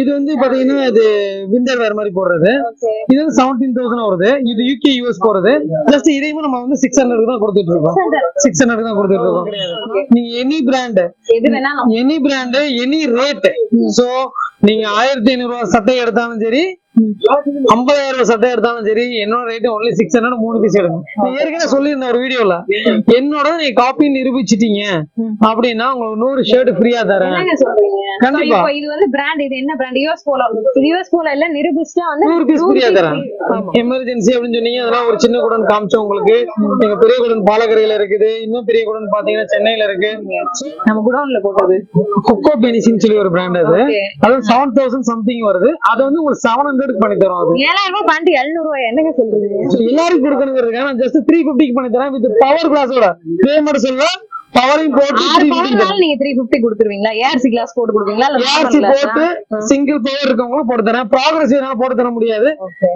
இது வந்து பாத்தீங்கன்னா இது விண்டர் வேற மாதிரி போடுறது. இது வந்து செவன்டீன் தௌசண்ட் வருது. இது யூகே யூஎஸ் போறது ஜஸ்ட் இதையும் நம்ம வந்து சிக்ஸ் ஹண்ட்ரட் தான் கொடுத்துட்டு இருக்கோம். சிக்ஸ் ஹண்ட்ரட் தான் கொடுத்துட்டு இருக்கோம். நீங்க any brand any brand any rate so நீங்க ஆயிரத்தி ஐநூறு ரூபாய் சட்டை எடுத்தாலும் சரி ஐம்பதாயிரம் ரூபாய் சட்டை எடுத்தாலும் சரி என்னோட ரேட் ஒன்லி சிக்ஸ் ஹண்ட்ரட் மூணு பீஸ் எடுக்கும் ஏற்கனவே சொல்லியிருந்தேன் ஒரு வீடியோல என்னோட நீங்க காப்பி நிரூபிச்சிட்டீங்க அப்படின்னா உங்களுக்கு நூறு ஷர்ட் ஃப்ரீயா தரேன். கண்டிப்பா. இது வந்து பிராண்ட் இது என்ன brand US Polo US Polo இல்ல நிரூபிச்சா வந்து நூறு பீஸ் ஃப்ரீயா தரேன். எமர்ஜென்சி அப்படின்னு சொன்னீங்க அதெல்லாம் ஒரு சின்ன குடன் காமிச்சோம் உங்களுக்கு. எங்க பெரிய குடன் பாலக்கரையில இருக்குது இன்னும் பெரிய குடன் பாத்தீங்கன்னா சென்னையில இருக்கு. நம்ம குடோன்ல போட்டது. கொக்கோ பெனிசின்னு சொல்லி ஒரு பிராண்ட் அது. அது செவன் தௌசண்ட் சம்திங் வருது. அது வந்து உங்களுக்கு செவன் ஹண்ட்ரட் பண்ணி தரோம் அது. ஏழாயிரம் ரூபாய் எழுநூறு ரூபாய் என்னங்க சொல்றீங்க எல்லாருக்கும் கொடுக்கணுங்கிறதுக்காக நான் ஜஸ்ட் த்ரீ ஃபிஃப்டிக்கு பண்ணி தரேன். வித் பவர் கிளாஸோட பேமெண்ட் சொல்ல பவரையும் போட்டு நீங்க த்ரீ பிப்டி கொடுத்துருவீங்களா? ஏஆர்சி கிளாஸ் போட்டு கொடுப்பீங்களா? ஏஆர்சி போட்டு? சிங்கிள் பவர் இருக்கவங்களும் போட்டு தரேன். ப்ராக்ரஸ் என்னால போட்டு தர முடியாது.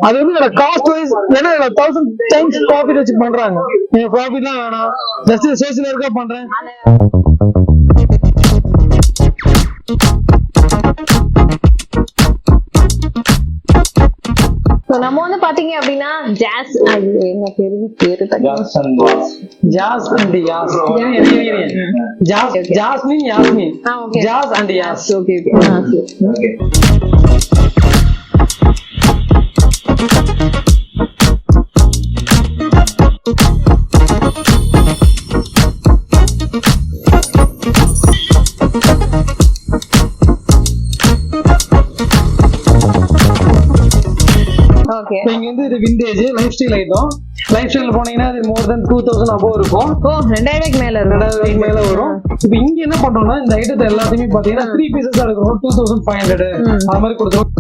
அது வந்து காஸ்ட் வைஸ் ஏன்னா தௌசண்ட் டைம்ஸ் ப்ராஃபிட் வச்சு பண்றாங்க. நீங்க ப்ராஃபிட்லாம் வேணாம். ஜஸ்ட் சோசியல் இருக்கா பண்றேன். நம்ம வந்து பாத்தீங்க அப்படின்னா ஜாஸ் அது என்ன பேரு? பேரு. Jazz and Yaz Jazz Jasmine Yasmin. Jazz and Yaz okay okay வந்து இது vintage life style item life style போனீங்கன்னா அது more than two thousand above இருக்கும். ஓ ரெண்டாயிரம் மேல ரெண்டாயிரம் மேல வரும். இப்போ இங்க என்ன பண்றோம்னா இந்த ஐட்டத்தை எல்லாத்தையுமே பாத்தீங்கன்னா த்ரீ பீசஸ் எடுக்கிறோம். டூ தௌசண்ட் ஃபைவ் ஹண்ட்ரட் அது மாதிரி கொடுத்துரும்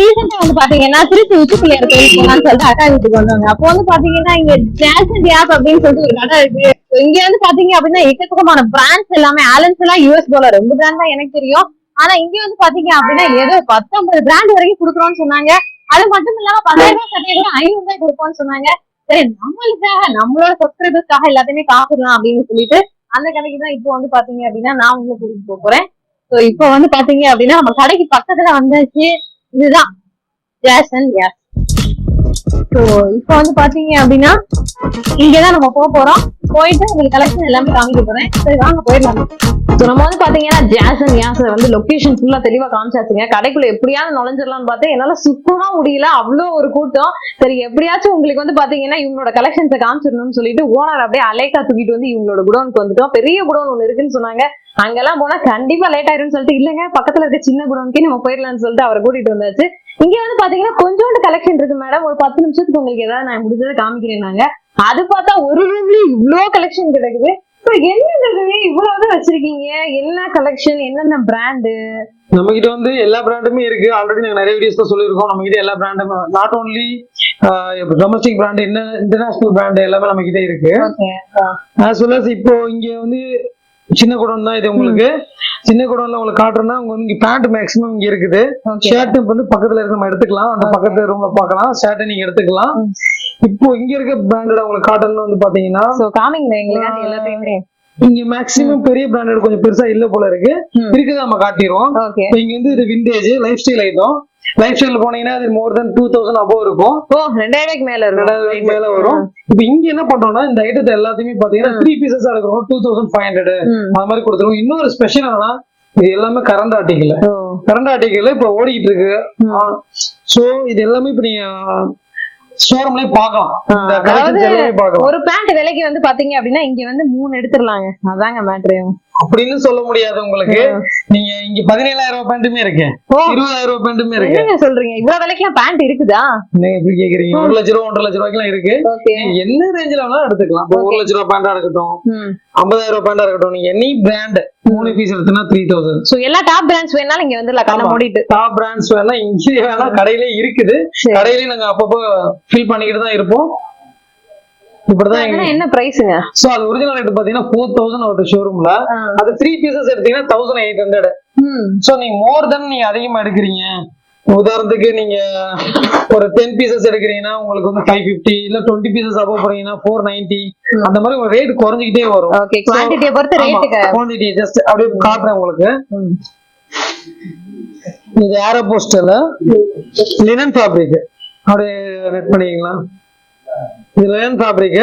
ரீசெண்டா வந்து பாத்தீங்கன்னா திருச்சி உச்சி பிள்ளையார் கோயில் போலாம்னு சொல்லிட்டு அக்கா வீட்டுக்கு வந்தாங்க அப்போ வந்து பாத்தீங்கன்னா இங்க அண்ட் ஆப் அப்படின்னு சொல்லிட்டு ஒரு கடை இருக்கு. இங்க வந்து பாத்தீங்க அப்படின்னா எக்கச்சக்கமான பிராண்ட்ஸ் எல்லாமே ஆலன்ஸ் எல்லாம் யூஎஸ் டாலர் ரெண்டு பிராண்ட் தான் எனக்கு தெரியும். ஆனா இங்க வந்து பாத்தீங்க அப்படின்னா ஏதோ பத்தொன்பது பிராண்ட் வரைக்கும் குடுக்கறோம்னு சொன்னாங்க. அது மட்டும் இல்லாம பத்தாயிரம் ரூபாய் சட்டையை கூட ஐநூறு ரூபாய் கொடுப்போம்னு சொன்னாங்க. சரி நம்மளுக்காக நம்மளோட சப்ஸ்கிரைபர்ஸ்க்காக எல்லாத்தையுமே காப்பிடலாம் அப்படின்னு சொல்லிட்டு அந்த கடைக்கு தான் இப்போ வந்து பாத்தீங்க அப்படின்னா நான் உங்களை கூட்டிட்டு போக போறேன். சோ இப்போ வந்து பாத்தீங்க அப்படின்னா நம்ம கடைக்கு பக்கத்துல வந்தாச்சு. இதுதான். ஜாஸ் அண்ட் யாஸ் சோ இப்போ வந்து பாத்தீங்க அப்படின்னா இங்கதான் நம்ம போக போறோம். போயிட்டு உங்களுக்கு கலெக்ஷன் எல்லாமே காமிக்க போறேன். சரி வாங்க போயிடலாம்? ஸோ நம்ம வந்து பாத்தீங்கன்னா ஜாசன் யாசர் வந்து லொகேஷன் ஃபுல்லா தெளிவா காமிச்சாச்சுங்க. கடைக்குள்ள எப்படியாவது நுழைஞ்சிடலாம்னு பார்த்தேன். என்னால சுத்தமா முடியல. அவ்வளோ ஒரு கூட்டம். சரி எப்படியாச்சும் உங்களுக்கு வந்து பாத்தீங்கன்னா இவங்களோட கலெக்ஷன்ஸை காமிச்சிடணும்னு சொல்லிட்டு ஓனர் அப்படியே அலேக்கா தூக்கிட்டு வந்து இவங்களோட குடோனுக்கு வந்துட்டோம். பெரிய குடோன் ஒன்று இருக்குன்னு சொன்னாங்க. அங்கெல்லாம் போனா கண்டிப்பா லேட் ஆயிரும்னு சொல்லிட்டு இல்லைங்க பக்கத்துல இருக்க சின்ன குடோனுக்கே நம்ம போயிடலாம்னு சொல்லிட்டு அவரை கூட்டிட்டு வந்தாச்சு. இங்க வந்து பாத்தீங்கன்னா கொஞ்சோண்டு கலெக்ஷன் இருக்கு மேடம் ஒரு பத்து நிமிஷத்துக்கு உங்களுக்கு ஏதாவது நான் முடிஞ்சதை காமிக்கிறேன் நாங்க. அது பார்த்தா ஒரு ரூம்லயே இவ்ளோ கலெக்ஷன் கிடைக்குது. So, என்னது இவ்வளவு வச்சிருக்கீங்க? என்ன கலெக்ஷன் என்னென்ன பிராண்டு நம்ம கிட்ட வந்து எல்லா பிராண்டுமே இருக்கு. ஆல்ரெடி நாங்க நிறைய வீடியோஸ்ல சொல்லியிருக்கோம். நம்ம கிட்ட எல்லா பிராண்டும் நாட் ஓன்லி டொமஸ்டிக் பிராண்ட் என்ன இன்டர்நேஷனல் பிராண்ட் எல்லாமே நம்ம கிட்ட இருக்கு அஸ் இப்போ இங்க வந்து சின்ன குடம் தான் இது உங்களுக்கு. சின்ன குடம்ல உங்களுக்கு காட்டுறேன்னா உங்க வந்து இங்க பேண்ட் மேக்ஸிமம் இங்க இருக்குது. ஷர்ட் வந்து பக்கத்துல இருக்க. நம்ம எடுத்துக்கலாம். அந்த பக்கத்து ரூம்ல பார்க்கலாம். ஷர்ட்டை நீங்க எடுத்துக்கலாம். இப்போ இங்க இருக்க பிராண்டட் உங்களுக்கு காட்டன்ல வந்து பாத்தீங்கன்னா சோ காமிங்க எங்களுக்கு எல்லாத்தையுமே இங்க மேக்ஸிமம் பெரிய பிராண்டட் கொஞ்சம் பெருசா இல்ல போல இருக்கு. இருக்குது நம்ம காட்டிடுவோம். இங்க வந்து இது vintage life style item life style போனீங்கன்னா அது more than two thousand above இருக்கும். ஓ ரெண்டாயிரம் மேல ரெண்டாயிரம் மேல வரும். இப்போ இங்க என்ன பண்றோம்னா இந்த ஐட்டத்தை எல்லாத்தையுமே பாத்தீங்கன்னா த்ரீ பீசஸ் எடுக்கிறோம். Two thousand five hundred. அது மாதிரி கொடுத்துருவோம். இன்னொரு ஸ்பெஷல் என்னன்னா இது எல்லாமே கரண்ட் ஆர்டிக்கல் கரண்ட் ஆர்டிக்கல் இப்போ ஓடிக்கிட்டு இருக்கு. சோ இது எல்லாமே இப்ப நீங்க ஷோரூம்லயே பார்க்கலாம். இந்த அதாவது கலெக்ஷன்ஸ் எல்லாமே பார்க்கலாம். ஒரு பேண்ட் விலைக்கு வந்து பாத்தீங்க அப்படின்னா இங்க வந்து மூணு எடுத்துடலாங்க. அதாங்க மேட்ரு அப்படின்னு சொல்ல முடியாது உங்களுக்கு. நீங்க இங்க பதினேழாயிரம் ரூபாய் பேண்ட்டுமே இருக்கு. இருபதாயிரம் ரூபாய் பேண்ட்டுமே இருக்கு. சொல்றீங்க? இவ்வளவு விலைக்கு பேண்ட் இருக்குதா? நீங்க எப்படி கேக்குறீங்க? ஒரு லட்ச ரூபா ஒன்றரை லட்ச ரூபாய்க்குலாம் இருக்கு. என்ன ரேஞ்சில வேணாலும் எடுத்துக்கலாம். ஒரு லட்ச ரூபா பேண்டா இருக்கட்டும். ஐம்பதாயிரம் ரூபாய் பேண்டா இருக்கட்டும். நீங்க எனி பிராண்ட் மூணு பீஸ் எடுத்தீங்கன்னா த்ரீ தௌசண்ட் சோ எல்லா டாப் பிராண்ட்ஸ் வேணாலும் இங்க வந்து ஆமா. மூடிட்டு. டாப் பிராண்ட்ஸ் வேணா இங்கே வேணா கடையிலே இருக்குது. சரி. கடையிலே நாங்க அப்பப்போ ஃபில் பண்ணிக்கிட்டு தான் இருப்போம். இப்படிதான் என்ன பிரைஸுங்க சோ அது ஒரிஜினல் ரேட் பாத்தீங்கன்னா ஃபோர் தௌசண்ட் வருது ஷோரூம்ல அது த்ரீ பீசஸ் எடுத்தீங்கன்னா தௌசண்ட் எயிட் ஹண்ட்ரட் சோ நீங்க மோர் தென் நீங்க அதிகமா எடுக்கிறீங்க. உதாரணத்துக்கு நீங்க ஒரு டென் பீசஸ் எடுக்கிறீங்கன்னா உங்களுக்கு வந்து ஃபைவ் ஃபிஃப்டி இல்ல டுவெண்ட்டி பீசஸ் அப்போ போறீங்கன்னா ஃபோர் நைன்டி அந்த மாதிரி உங்க ரேட் குறைஞ்சிக்கிட்டே வரும். ஓகே குவான்டிட்டியை பொறுத்து ரேட்டுக்கு குவான்டிட்டி ஜஸ்ட் அப்படியே காட்டுறேன் உங்களுக்கு. இது ஏரோ போஸ்டர்ல லினன் ஃபேப்ரிக் அப்படியே ரெட் பண்ணிக்கலாம் இது லினன் ஃபேப்ரிக்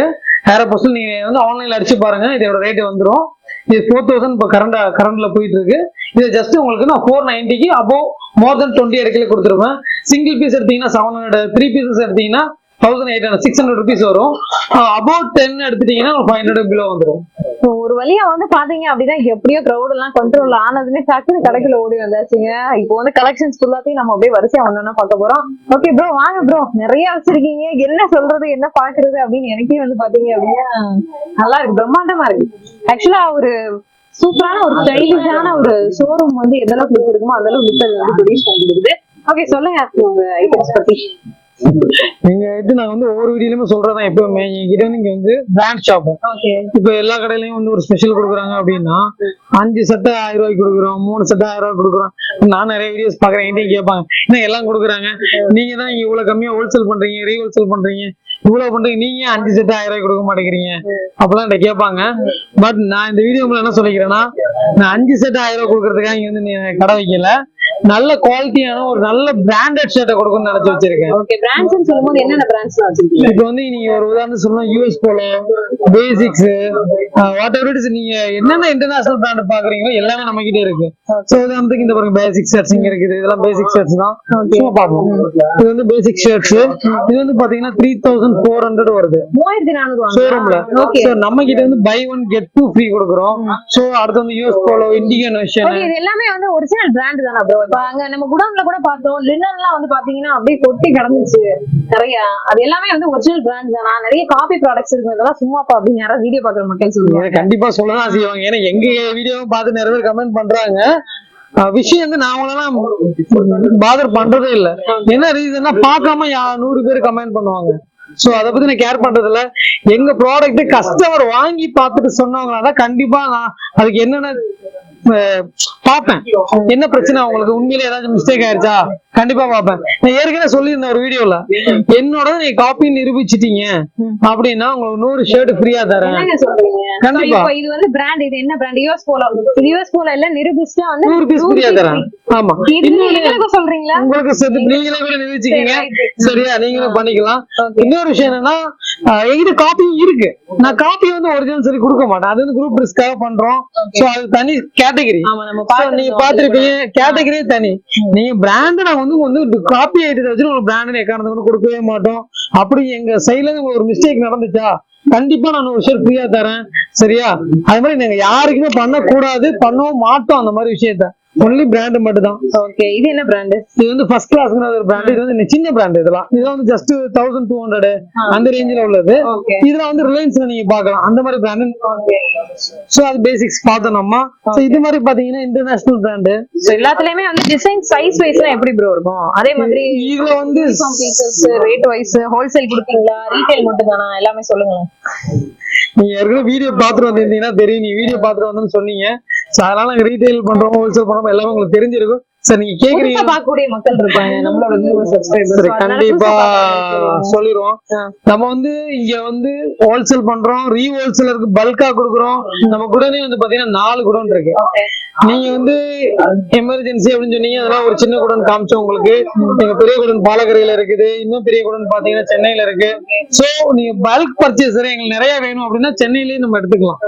ஏரோ போஸ்டல் நீங்க வந்து ஆன்லைன்ல அடிச்சு பாருங்க. இதோட ரேட் வந்துரும். இது ஃபோர் தௌசண்ட் இப்போ கரண்ட் கரண்ட்ல போயிட்டு இருக்கு. இது ஜஸ்ட் உங்களுக்கு நான் ஃபோர் நைன்டிக்கு அபோ மோர் தென் டுவெண்ட்டி இடத்துல கொடுத்துருவேன் சிங்கிள் பீஸ் எடுத்தீங்கன்னா செவன் ஹண்ட்ரட் த்ரீ பீசஸ் எடுத்தீங்கன்னா thousand eight hundred six hundred rupees வரும். அபவுட் டென் எடுத்துட்டீங்கன்னா ஃபைவ் ஹண்ட்ரட் பிலோ வந்துடும் ஒரு வழியா வந்து பாத்தீங்க அப்படின்னா எப்படியோ க்ரௌட் எல்லாம் கண்ட்ரோல் ஆனதுமே டக்குன்னு கடைக்குள்ள ஓடி வந்தாச்சுங்க. இப்போ வந்து கலெக்ஷன்ஸ் ஃபுல்லாத்தையும் நம்ம அப்படியே வரிசையா ஒண்ணு பார்க்க போறோம். ஓகே ப்ரோ வாங்க ப்ரோ நிறைய வச்சிருக்கீங்க. என்ன சொல்றது என்ன பாக்குறது அப்படின்னு எனக்கே வந்து பாத்தீங்க அப்படின்னா நல்லா இருக்கு. பிரம்மாண்டமா இருக்கு. ஆக்சுவலா ஒரு சூப்பரான ஒரு ஸ்டைலிஷான ஒரு ஷோரூம் வந்து எந்த அளவுக்கு இருக்குமோ அந்த அளவுக்கு வந்து ப்ரொடியூஸ் பண்ணிருக்குது ஓகே சொல்லுங்க உங்க ஐட்டம்ஸ் பத்தி. நீங்க இது நான் வந்து ஒவ்வொரு வீடியோலயுமே சொல்றேன் எப்பவுமே. என்கிட்ட வந்து இங்க வந்து பிராண்ட் ஷாப் இப்ப எல்லா கடையிலயும் வந்து ஒரு ஸ்பெஷல் கொடுக்குறாங்க அப்படின்னா அஞ்சு சட்டை ஆயிரம் ரூபாய்க்கு கொடுக்குறோம் மூணு சட்டை ஆயிரம் ரூபாய்க்கு கொடுக்குறோம். நான் நிறைய வீடியோஸ் பாக்குறேன் என்கிட்ட கேட்பாங்க. என்ன எல்லாம் கொடுக்குறாங்க. நீங்க தான் இவ்வளவு கம்மியா ஹோல்சேல் பண்றீங்க ரீஹோல்சேல் பண்றீங்க. இவ்வளவு பண்றீங்க நீங்க அஞ்சு சட்டை ஆயிரம் ரூபாய்க்கு கொடுக்க மாட்டேங்கிறீங்க. அப்பெல்லாம் என்கிட்ட கேட்பாங்க. பட் நான் இந்த வீடியோ என்ன சொல்லிக்கிறேன்னா நான் அஞ்சு செட் ஆயிரம் ரூபாய் கொடுக்கறதுக்காக இங்க வந்து கடை வைக்கல. நல்ல குவாலிட்டியான ஒரு நல்ல பிராண்டட் ஷர்ட்டை கொடுக்கணும்னு நினைச்சு வச்சிருக்கேன். ஓகே பிராண்ட்ஸ் சொல்லும்போது என்னென்ன பிராண்ட்ஸ் வச்சிருக்கீங்க? இப்போ வந்து நீங்க ஒரு உதாரணம் சொல்லணும் US Polo basics whatever it's நீங்க என்னென்ன இன்டர்நேஷனல் பிராண்ட் பாக்குறீங்களோ எல்லாமே நம்ம கிட்ட இருக்கு. சோ உதாரணத்துக்கு இந்த பாருங்க பேசிக் ஷர்ட்ஸ் இங்க இருக்குது. இதெல்லாம் பேசிக் ஷர்ட்ஸ் தான். சும்மா பாப்போம் இது வந்து பேசிக் ஷர்ட்ஸ் இது வந்து பாத்தீங்கன்னா த்ரீ தௌசண்ட் ஃபோர் ஹண்ட்ரட் வருது. ஷோரூம்ல ஓகே சோ நம்ம கிட்ட வந்து buy one get two free கொடுக்குறோம். சோ அடுத்து வந்து யூஎஸ் போலோ இண்டிகன் ஓகே இது எல்லாமே வந்து ஒரிஜினல் பிராண்ட் தானா ப்ரோ இப்ப அங்க நம்ம குடோன்ல கூட பார்த்தோம். லினன்லாம் வந்து பாத்தீங்கன்னா அப்படியே கொட்டி கிடந்துச்சு. நிறைய. அது எல்லாமே வந்து ஒரிஜினல் பிராண்ட் தானா. நிறைய காபி ப்ராடக்ட்ஸ் இருக்கு இதெல்லாம் சும்மாப்பா அப்படின்னு யாராவது வீடியோ பாக்குற மக்கள் சொல்லுவாங்க. கண்டிப்பா சொல்லதான் செய்வாங்க. ஏன்னா எங்க வீடியோவும் பார்த்து நிறைய பேர் கமெண்ட் பண்றாங்க. விஷயம் வந்து நான் அவங்களெல்லாம் பாதர் பண்றதே இல்ல. என்ன ரீசன்னா பார்க்காம யா- நூறு பேர் கமெண்ட் பண்ணுவாங்க. சோ அத பத்தி நான் கேர் பண்றது இல்ல எங்க ப்ராடக்ட் கஸ்டமர் வாங்கி பார்த்துட்டு சொன்னவங்களா கண்டிப்பா நான் அதுக்கு என்னென்ன அஹ், பார்ப்பேன். என்ன பிரச்சனை? உங்களுக்கு உண்மையில ஏதாச்சும் மிஸ்டேக் ஆயிருச்சா? கண்டிப்பா பார்ப்பேன் நான் ஏற்கனவே சொல்லியிருந்தேன் ஒரு வீடியோல என்னோட நீங்க காப்பி நிரூபிச்சிட்டீங்க. அப்படின்னா உங்களுக்கு நூறு ஷர்ட் ஃப்ரீயா தரேன். கண்டிப்பா. இது வந்து பிராண்ட் இது என்ன brand US Polo US Polo இல்ல நிரூபிச்சா வந்து நூறு பீஸ் ஃப்ரீயா தரேன். ஆமா. எங்களுக்கு சொல்றீங்களா? உங்களுக்கு சேர்த்து நீங்களே கூட நிரூபிச்சுக்கீங்க. சரியா? நீங்களும் பண்ணிக்கலாம். இன்னொரு விஷயம் என்னன்னா ஆஹ் என்கிட்ட காப்பி இருக்கு. நான் காப்பி வந்து ஒரிஜினல் சரி கொடுக்க மாட்டேன். அது வந்து குரூப் டிஸ்காக பண்றோம். சோ அது தனி கேட்டகரி ஆமா நம்ம நீங்க. பாத்திருப்பீங்க கேட்டகரியே தனி. நீங்க பிராண்ட் நாங்க வந்து வந்து காப்பி ஐட்டத்தை வச்சு ஒரு பிராண்ட் எக்காரணத்தை கொடுக்கவே மாட்டோம். அப்படி எங்க சைட்ல இருந்து ஒரு மிஸ்டேக் நடந்துச்சா கண்டிப்பா நான் ஒரு விஷயம் ஃப்ரீயா தரேன். சரியா? அது மாதிரி நீங்க யாருக்குமே பண்ணக்கூடாது பண்ணவும் மாட்டோம் அந்த மாதிரி விஷயத்த. ஒன்லி பிராண்ட் மட்டும் தான் ஓகே இது என்ன பிராண்ட் இது வந்து ஃபர்ஸ்ட் கிளாஸ்ங்கிற ஒரு பிராண்ட் இது வந்து சின்ன பிராண்ட் இதெல்லாம். இதெல்லாம் வந்து ஜஸ்ட் தௌசண்ட் டூ ஹண்ட்ரட் அந்த ரேஞ்சில் உள்ளது. இதுல வந்து ரிலையன்ஸ்ல நீங்க பார்க்கலாம். அந்த மாதிரி பிராண்ட் சோ அது பேசிக்ஸ் பார்த்தோம் நம்ம இது மாதிரி பாத்தீங்கன்னா இன்டர்நேஷனல் பிராண்ட் எல்லாத்துலயுமே வந்து டிசைன் சைஸ் வைஸ்லாம் எப்படி ப்ரோ இருக்கும்? அதே மாதிரி இதுல வந்து பீசஸ் ரேட் வைஸ் ஹோல்சேல் கொடுப்பீங்களா? ரீட்டைல் மட்டும் தானா எல்லாமே சொல்லுங்க நீங்க ஏற்கனவே வீடியோ பாத்துட்டு வந்திருந்தீங்கன்னா தெரியும். நீங்க வீடியோ பாத்துட்டு வந்தேன்னு சொன்னீங்க. சோ அதனால நாங்க ரீட்டைல் பண்றோம் ஹோல்சேல் பண்றோம் எல்லாமே உங்களுக்கு தெரிஞ்சிருக்கும். சார் நீங்க கேக்குறீங்க. புதுசா பார்க்கக்கூடிய மக்கள் இருப்பாங்க. நம்மளோட சரி கண்டிப்பா சொல்லிடுவோம் நம்ம வந்து இங்க வந்து ஹோல்சேல் பண்றோம். ரீ ஹோல்சேலருக்கு பல்கா கொடுக்குறோம். நம்ம குடனே வந்து பாத்தீங்கன்னா நாலு குடோன் இருக்கு. நீங்க வந்து எமர்ஜென்சி அப்படின்னு சொன்னீங்க அதெல்லாம் ஒரு சின்ன குடன் காமிச்சோம் உங்களுக்கு. எங்க பெரிய குடன் பாலக்கரையில இருக்குது. இன்னும் பெரிய குடன் பாத்தீங்கன்னா சென்னையில இருக்கு. சோ நீங்க பல்க் பர்ச்சேசர் எங்களுக்கு நிறைய வேணும் அப்படின்னா சென்னையிலேயே நம்ம எடுத்துக்கலாம்.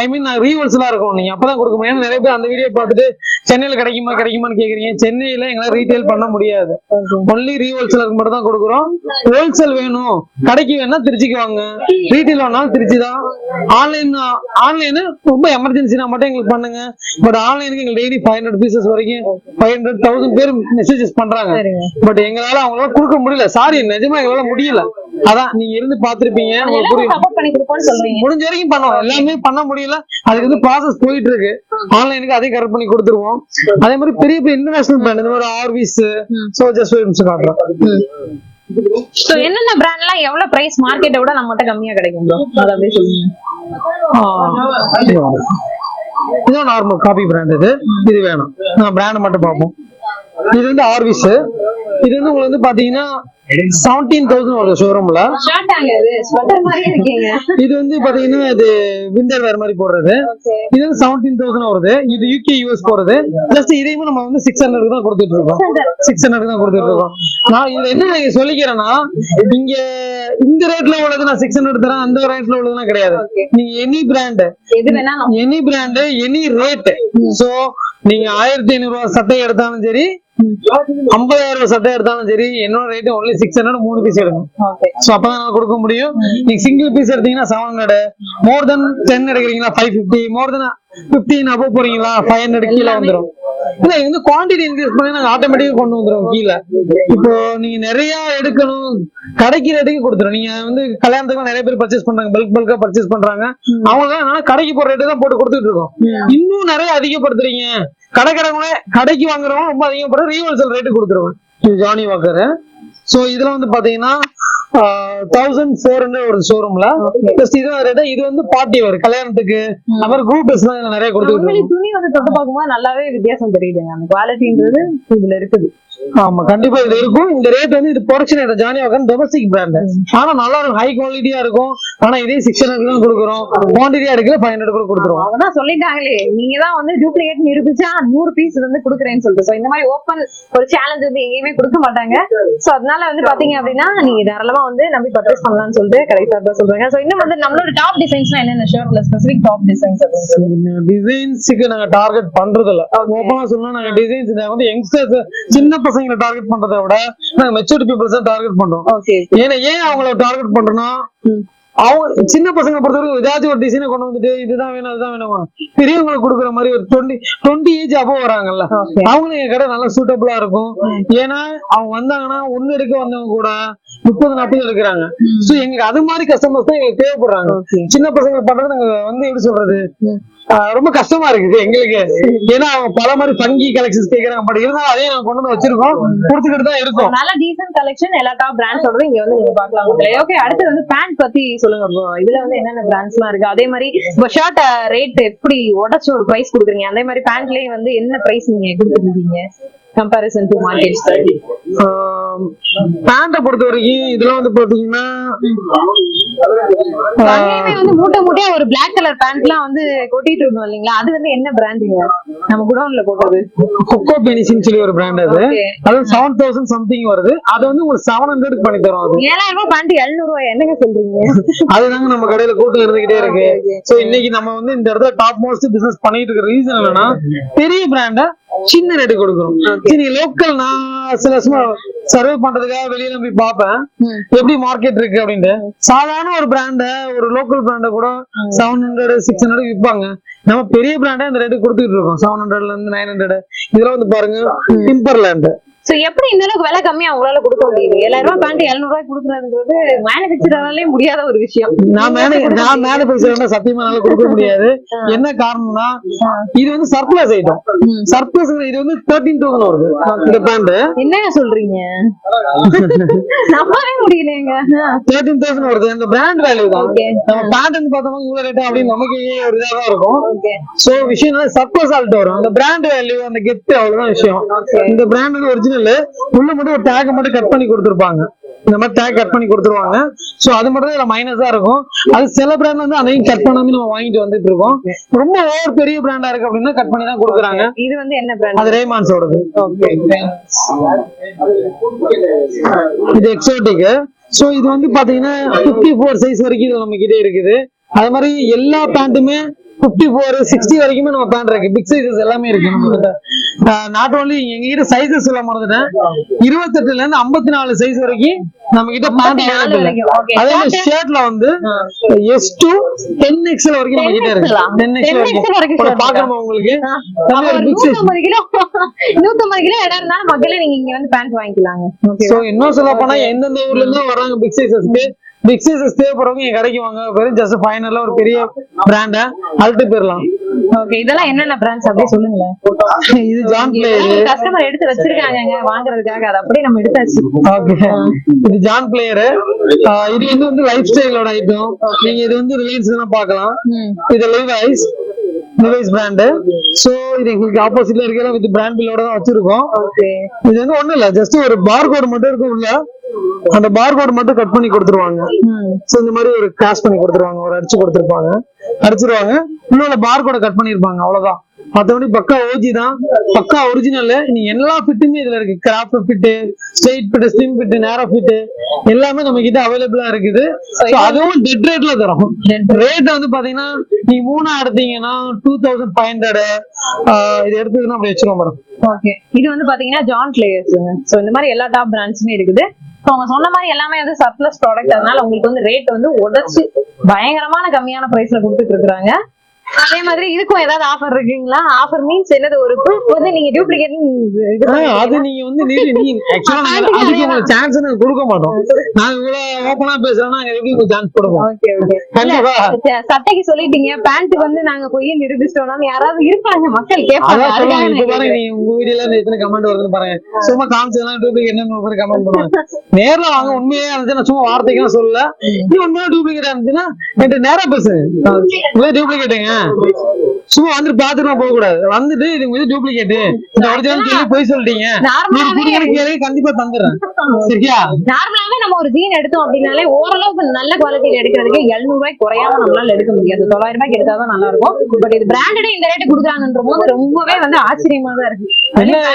ஐ மீன் நான் ரீஹோல்சலா இருக்கும் நீங்க அப்பதான் கொடுக்க முடியும். ஏன்னா நிறைய பேர் அந்த வீடியோ பார்த்துட்டு சென்னையில கிடைக்குமா கிடைக்குமான்னு கேக்குறீங்க. சென்னையில எங்களால ரீட்டைல் பண்ண முடியாது. ஒன்லி ரீஹோல்சலருக்கு மட்டும் தான் கொடுக்குறோம். ஹோல்சேல் வேணும். கடைக்கு வேணா திருச்சிக்கு வாங்க. ரீட்டைல் வேணாலும் திருச்சி தான் ஆன்லைன் ஆன்லைன் ரொம்ப எமர்ஜென்சினா மட்டும் எங்களுக்கு பண்ணுங்க. பட் ஆன்லைனுக்கு எங்களுக்கு டெய்லி ஃபைவ் ஹண்ட்ரட் பீசஸ் வரைக்கும் ஃபைவ் ஹண்ட்ரட் தௌசண்ட் பேர் மெசேஜஸ் பண்றாங்க. பட் எங்களால அவங்களால கொடுக்க முடியல. சாரி நிஜமா எங்களால முடியல. அதான் நீங்க இருந்து பாத்திருப்பீங்க முடிஞ்ச வரைக்கும் பண்ணுவோம் எல்லாமே பண்ண முடியல. அதுக்கு வந்து ப்ராசஸ் போயிட்டு இருக்கு ஆன்லைனுக்கு அதையும் கரெக்ட் பண்ணி கொடுத்துருவோம். அதே மாதிரி பெரிய பெரிய இன்டர்நேஷனல் பிராண்ட் இந்த மாதிரி ஆர்விஸ் சோ ஜஸ்ட் ஒரு நிமிஷம் காட்டுறேன் சோ என்னென்ன பிராண்ட்லாம் எவ்வளவு பிரைஸ் மார்க்கெட்டை விட நம்மகிட்ட கம்மியா கிடைக்கும் அத அப்படியே சொல்லுங்க. இது நார்மல் காபி பிராண்ட் இது. இது வேணும். பிராண்ட் மட்டும் பார்ப்போம். இது வந்து ஆர்விஸ். இது வந்து உங்களுக்கு வந்து பாத்தீங்கன்னா செவன்டீன் தௌசண்ட் வருது ஷோரூம்ல இது. வந்து பாத்தீங்கன்னா இது விண்டர் வேர் மாதிரி போடுறது. இது வந்து செவன்டீன் தௌசண்ட் வருது. இது யூகே யூஎஸ் போறது ஜஸ்ட் இதையுமே நம்ம வந்து சிக்ஸ் ஹண்ட்ரட் தான் கொடுத்துட்டு இருக்கோம். சிக்ஸ் ஹண்ட்ரட் தான் கொடுத்துட்டு இருக்கோம். நான் இதுல என்ன நீங்க சொல்லிக்கிறேன்னா இங்க இந்த ரேட்ல உள்ளது நான் சிக்ஸ் ஹண்ட்ரட் தரேன். அந்த ரேட்ல உள்ளதுலாம் கிடையாது. நீங்க எனி பிராண்ட் எது வேணா நம்ம any brand any rate so நீங்க ஆயிரத்தி ஐநூறு ரூபாய் சட்டை எடுத்தாலும் சரி ஐம்பதாயிரம் ரூபாய் சட்டை எடுத்தாலும் சரி என்னோட ரேட் ஒன்லி சிக்ஸ் ஹண்ட்ரட் மூணு பீஸ் ஓகே சோ அப்பதான் நான் கொடுக்க முடியும். நீங்க சிங்கிள் பீஸ் எடுத்தீங்கன்னா seven hundred more than ten எடுக்கிறீங்களா five fifty more than fifteen above போறீங்களா ஃபைவ் ஹண்ட்ரட் கீழே வந்துரும். இல்ல இது வந்து குவான்டிட்டி இன்க்ரீஸ் பண்ணி நாங்க ஆட்டோமேட்டிக்கா கொண்டு வந்துரும் கீழே. இப்போ நீங்க நிறைய எடுக்கணும். கடைக்கு ரேட்டுக்கு கொடுத்துரும் நீங்க வந்து கல்யாணத்துக்கு நிறைய பேர் பர்ச்சேஸ் பண்றாங்க. பல்க் பல்கா பர்ச்சேஸ் பண்றாங்க. அவங்க அதனால கடைக்கு போற ரேட்டு தான் போட்டு கொடுத்துட்டு இருக்கோம். இன்னும் நிறைய அதிகப்படுத்துறீங்க. கடைக்காரங்களே கடைக்கு வாங்குறவங்க ரொம்ப அதிகப்படுற ரீஹோல்சேல் ரேட்டு கொடுத்துருவேன். Johnny Walker. சோ இதுல வந்து பாத்தீங்கன்னா தௌசண்ட் ஃபோர் ஹண்ட்ரட் ஒரு ஷோரூம்ல பிளஸ் இது ரேட் இது வந்து பார்ட்டி வேறு கல்யாணத்துக்கு. மாதிரி குரூப் ட்ரெஸ் தான் நிறைய உண்மையிலே துணி வந்து தொட்டு பார்க்கும்போது நல்லாவே வித்தியாசம் தெரியுதுங்க. அந்த குவாலிட்டின்றது இதுல இருக்குது. ஆமா கண்டிப்பா இது இருக்கும். இந்த ரேட் வந்து இது production rate Johnny Walker domestic brand ஆனா நல்லா இருக்கும். ஹை குவாலிட்டியா இருக்கும். ஆனா இதே சிக்ஸ் ஹண்ட்ரட் தான் கொடுக்குறோம். குவான்டிட்டியா எடுக்கல ஃபைவ் ஹண்ட்ரட் கூட கொடுத்துருவோம். அவங்க தான் சொல்லிட்டாங்களே. நீங்க தான் வந்து டூப்ளிகேட் நிரூபிச்சா நூறு பீஸ் வந்து குடுக்குறேன்னு சொல்லிட்டு. சோ இந்த மாதிரி ஓப்பன் ஒரு சேலஞ்ச் வந்து எங்கேயுமே கொடுக்க மாட்டாங்க. சோ அதனால வந்து பாத்தீங்க அப்படின்னா நீங்க தாராளமா வந்து நம்பி பர்ச்சேஸ் பண்ணலாம்னு சொல்லிட்டு கடை சார்பா சொல்றாங்க. சோ இன்னும் வந்து நம்மளோட டாப் டிசைன்ஸ்லாம் என்னென்ன? ஷர்ட்ல ஸ்பெசிபிக் டாப் டிசைன்ஸ் டிசைன்ஸுக்கு நாங்க டார்கெட் பண்றது இல்ல ஓப்பனா சொன்னா நாங்க டிசைன்ஸ் வந்து யங்ஸ்டர்ஸ் சின்ன பசங்களை டார்கெட் பண்றதை விட நாங்க மெச்சூரிட்டி பீப்புள்ஸ் டார்கெட் பண்றோம். ஏன்னா ஏன் அவங்கள டார்கெட் பண்றோம்னா அவங்க சின்ன பசங்க பொறுத்தவரைக்கும் ஏதாச்சும் ஒரு டிசைனை கொண்டு வந்துட்டு இதுதான் வேணும் அதுதான் வேணுமா பெரியவங்களுக்கு கொடுக்குற மாதிரி ஒரு டுவெண்ட்டி டுவெண்ட்டி ஏஜ் அப்போ வராங்கல்ல. அவங்களுக்கு எங்க கடை நல்லா சூட்டபிளா இருக்கும். ஏன்னா அவங்க வந்தாங்கன்னா ஒண்ணு எடுக்க வந்தவங்க கூட முப்பது நாற்பது எடுக்கிறாங்க. சோ எங்களுக்கு அது மாதிரி கஸ்டமர்ஸ் தான் எங்களுக்கு தேவைப்படுறாங்க. சின்ன பசங்க பண்றது நாங்க வந்து எப்படி சொல்றது? ரொம்ப கஷ்டமா இருக்குது எங்களுக்கு. ஏன்னா அவங்க பல மாதிரி பங்கி கலெக்ஷன்ஸ் கேக்குறாங்க. பட் இருந்தாலும் அதையும் நாங்க கொண்டு வந்து வச்சிருக்கோம். கொடுத்துக்கிட்டு தான் இருக்கோம். நல்ல டீசன்ட் கலெக்ஷன் எல்லா டாப் பிராண்ட்ஸோட இங்க வந்து நீங்க பாக்கலாம் ஓகே அடுத்து வந்து பேண்ட் பத்தி சொல்லுங்க இதுல வந்து என்னென்ன பிராண்ட்ஸ் எல்லாம் இருக்கு? அதே மாதிரி இப்போ ஷர்ட் ரேட் எப்படி உடச்சு ஒரு பிரைஸ் கொடுக்குறீங்க? அதே மாதிரி பேண்ட்லயும் வந்து என்ன பிரைஸ் நீங்க கொடுத்துருக்கீங்க கம்பேரிசன் டு மார்க்கெட் பேண்ட பொறுத்த வரைக்கும் இதெல்லாம் வந்து பாத்தீங்கன்னா வந்து மூட்டை மூட்டையா ஒரு பிளாக் கலர் பேண்ட்லாம் வந்து கொட்டிட்டு இருக்கோம் இல்லைங்களா? அது வந்து என்ன பிராண்டுங்க நம்ம குடோன்ல போட்டது. கொக்கோ பெனிசின்னு சொல்லி ஒரு பிராண்ட் அது. அது செவன் தௌசண்ட் சம்திங் வருது. அது வந்து ஒரு செவன் ஹண்ட்ரட் பண்ணி தரும் அது. ஏழாயிரம் ரூபாய் பேண்ட் எழுநூறு ரூபாய் என்னங்க சொல்றீங்க? அதுதாங்க நம்ம கடையில கூட்டம் இருந்துகிட்டே இருக்கு. சோ இன்னைக்கு நம்ம வந்து இந்த இடத்துல டாப் மோஸ்ட் பிசினஸ் பண்ணிட்டு இருக்க ரீசன் என்னன்னா பெரிய பிராண்ட சின்ன ரேட்டு கொடுக்குறோம். சரி லோக்கல் நான் சில சும்மா சர்வே பண்றதுக்காக வெளியில போய் பார்ப்பேன். எப்படி மார்க்கெட் இருக்கு அப்படின்ட்டு. சாதாரண ஒரு பிராண்ட ஒரு லோக்கல் பிராண்ட கூட செவன் ஹண்ட்ரட் சிக்ஸ் ஹண்ட்ரட் விற்பாங்க நம்ம பெரிய பிராண்டா இந்த ரேட்டு கொடுத்துட்டு இருக்கோம். செவன் ஹண்ட்ரட்ல இருந்து நைன் ஹண்ட்ரட் இதெல்லாம் வந்து பாருங்க டிம்பர்லேண்ட் சோ எப்படி இந்த அளவுக்கு விலை கம்மியா உங்களால கொடுக்க முடியுது? ஏழாயிரம் ரூபாய் பேண்ட் எழுநூறு ரூபாய் கொடுக்குறதுங்கிறது மேனுபேக்சராலே முடியாத ஒரு விஷயம். நான் மேனே நான் பேசுறேன் சத்தியமா கொடுக்க முடியாது. என்ன காரணம்னா இது வந்து சர்ப்ளஸ் ஐட்டம் சர்ப்ளஸ் இது வந்து தேர்ட்டீன் தௌசண்ட் வருது. இந்த பேண்ட் என்னங்க சொல்றீங்க? நம்பவே முடியலங்க. தேர்ட்டீன் தௌசண்ட் வருது. இந்த பிராண்ட் வேல்யூ தான். நம்ம பேண்ட் பார்த்தோம்னா இவ்வளவு ரேட்டா அப்படின்னு நமக்கு ஒரு இதா தான் இருக்கும். சோ விஷயம் என்ன சர்ப்ளஸ் ஆல்ட் வரும். அந்த பிராண்ட் வேல்யூ அந்த கெத்து அவ்வளவுதான் விஷயம். இந்த பிராண்ட் வந்து ஒரிஜினல் உள்ள மட்டும் ஒரு டேக் மட்டும் கட் பண்ணி கொடுத்துருப்பாங்க. இந்த மாதிரி டேக் கட் பண்ணி கொடுத்துருவாங்க. சோ அது மட்டும் இதுல மைனஸா இருக்கும். அது சில பிராண்ட் வந்து அதையும் கட் பண்ணாம நம்ம வாங்கிட்டு வந்துட்டு இருக்கோம். ரொம்ப ஓவர் பெரிய பிராண்டா இருக்கு அப்படின்னா கட் பண்ணி தான் கொடுக்குறாங்க. இது வந்து என்ன பிராண்ட் அது ரேமான்ஸோடது இது எக்ஸோட்டிக் சோ இது வந்து பாத்தீங்கன்னா 54 ஃபோர் சைஸ் வரைக்கும் இது நம்ம கிட்ட இருக்குது. அது மாதிரி எல்லா பேண்ட்டுமே 54 ஃபோர் சிக்ஸ்டி வரைக்குமே நம்ம பேண்ட் இருக்கு. பிக் சைஸஸ் எல்லாமே இருக்கு நம்ம கிட்ட நாட் ஓன்லி எங்க கிட்ட சைஸஸ் சொல்ல மறந்துட்டேன். இருபத்தெட்டுல இருந்து ஐம்பத்தி நாலு சைஸ் வரைக்கும் நம்ம கிட்ட பேண்ட். அதே மாதிரி ஷர்ட்ல வந்து எஸ் டு டென் எக்ஸ்எல் வரைக்கும் நம்ம கிட்ட இருக்கு. 10XL டென் 10XL எக்ஸ்எல் வரைக்கும் பாக்கணுமா உங்களுக்கு. நூத்தம்பது கிலோ நூத்தம்பது கிலோ இடம் இருந்தாலும் மக்களே நீங்க இங்க வந்து பேண்ட் வாங்கிக்கலாங்க. சோ இன்னும் சொல்ல போனா எந்தெந்த ஊர்ல இருந்து வராங்க பிக் சைசஸ்க்கு பிக் சைசஸ் தேவைப்படுறவங்க என் கடைக்கு வாங்க வெறும் ஜஸ்ட் ஃபைனலா ஒரு பெரிய பிராண்ட அழுட்டு போயிடலாம். ஓகே இதெல்லாம் என்னென்ன பிராண்ட்ஸ் அப்படியே சொல்லுங்களேன். இது ஜான் பிளேயர் கஸ்டமர் எடுத்து வச்சிருக்காங்க வாங்குறதுக்காக. அதை அப்படியே நம்ம எடுத்தாச்சு ஓகே இது ஜான் பிளேயர் இது வந்து வந்து லைஃப் ஸ்டைலோட ஐட்டம் நீங்க இது வந்து ரிலையன்ஸ் தான் பார்க்கலாம். இது லிவைஸ் நிவைஸ் பிராண்டு சோ இது எங்களுக்கு ஆப்போசிட்ல இருக்கிற வித் பிராண்ட் பில்லோட தான் வச்சிருக்கோம். இது வந்து ஒண்ணும் இல்ல ஜஸ்ட் ஒரு பார் கோட் மட்டும் இருக்கும் உள்ள. அந்த பார் கோட் மட்டும் கட் பண்ணி கொடுத்துருவாங்க. சோ இந்த மாதிரி ஒரு கிராஷ் பண்ணி கொடுத்துருவாங்க. ஒரு அடிச்சு கொடுத்துருப்பாங்க. அடிச்சிருவாங்க. இன்னொரு பார் கோட பண்ணிருப்பாங்க. அவ்வளவுதான். மத்தபடி பக்கா ஓஜி தான். பக்கா ஒரிஜினல் நீங்க எல்லா ஃபிட்டுமே இதுல இருக்கு. Craft fit straight fit slim fit narrow fit எல்லாமே நம்ம கிட்ட அவைலபிளா இருக்குது. அதுவும் டெட் ரேட்ல தரும். ரேட் வந்து பாத்தீங்கன்னா நீங்க மூணா எடுத்தீங்கன்னா டூ தௌசண்ட் ஃபைவ் ஹண்ட்ரட் இது எடுத்ததுன்னா அப்படி வச்சிருவோம் மேடம் ஓகே இது வந்து பாத்தீங்கன்னா ஜான் பிளேயர்ஸ் சோ இந்த மாதிரி எல்லா டாப் பிராண்ட்ஸுமே இருக்குது. ஸோ அவங்க சொன்ன மாதிரி எல்லாமே வந்து சர்ப்ளஸ் ப்ராடக்ட் அதனால உங்களுக்கு வந்து ரேட் வந்து உடச்சு பயங்கரமான கம்மியான பிரைஸ்ல கொடுத்துட்டு இருக்காங்க அதே மாதிரி இதுக்கும் ஏதாவது ஆஃபர் இருக்குங்களா? ஆஃபர் மீன்ஸ் என்னது ஒரு ப்ரூஃப் வந்து நீங்க டூப்ளிகேட் அது நீங்க வந்து நீ- நீ ஆக்சுவலா அதுக்கு உங்களுக்கு சான்ஸ் நாங்க கொடுக்க மாட்டோம். நான் இவ்வளவு ஓப்பனா பேசுறேன்னா நாங்க எப்படி உங்களுக்கு சான்ஸ் கொடுப்போம்? ஓகே ஓகே கண்டிப்பா. சட்டைக்கு சொல்லிட்டீங்க. பேண்ட் வந்து நாங்க போய் நிரூபிச்சிட்டோம்னா யாராவது இருப்பாங்க மக்கள். கேட்பாங்க. அதுக்காக பாருங்க நீங்க உங்க வீடியோல எத்தனை கமெண்ட் வருதுன்னு பாருங்க. சும்மா காமிச்சதெல்லாம் டூப்ளிகேட் என்னன்னு கமெண்ட் பண்ணுவாங்க. நேர்ல வாங்க உண்மையே இருந்துச்சு நான் சும்மா வார்த்தைக்கு சொல்லல. நீ உண்மையா டூப்ளிகேட் இருந்துச்சுன்னா என்கிட்ட நேரா பேசு. டூப்ளிகேட்டுங்க சும்மா வந்துட்டு பாத்துட்டு போக கூடாது. வந்துட்டு இது வந்து டூப்ளிகேட் இந்த ஒரிஜினல் சொல்லி போய் சொல்லிட்டீங்க. நீ நார்மலாவே குடிக்கிற கேள்வி கண்டிப்பா தந்துடுறேன். சரியா? நார்மலாவே நம்ம ஒரு ஜீன் எடுத்தோம் அப்படின்னாலே ஓரளவுக்கு நல்ல குவாலிட்டியில எடுக்கிறதுக்கு 700 ரூபாய் குறையாம நம்மளால எடுக்க முடியாது. தொள்ளாயிரம் ரூபாய்க்கு எடுத்தாதான் நல்லா இருக்கும் பட் இது பிராண்டடே இந்த ரேட்டு கொடுக்குறாங்கன்ற போது ரொம்பவே வந்து ஆச்சரியமா தான் இருக்கு.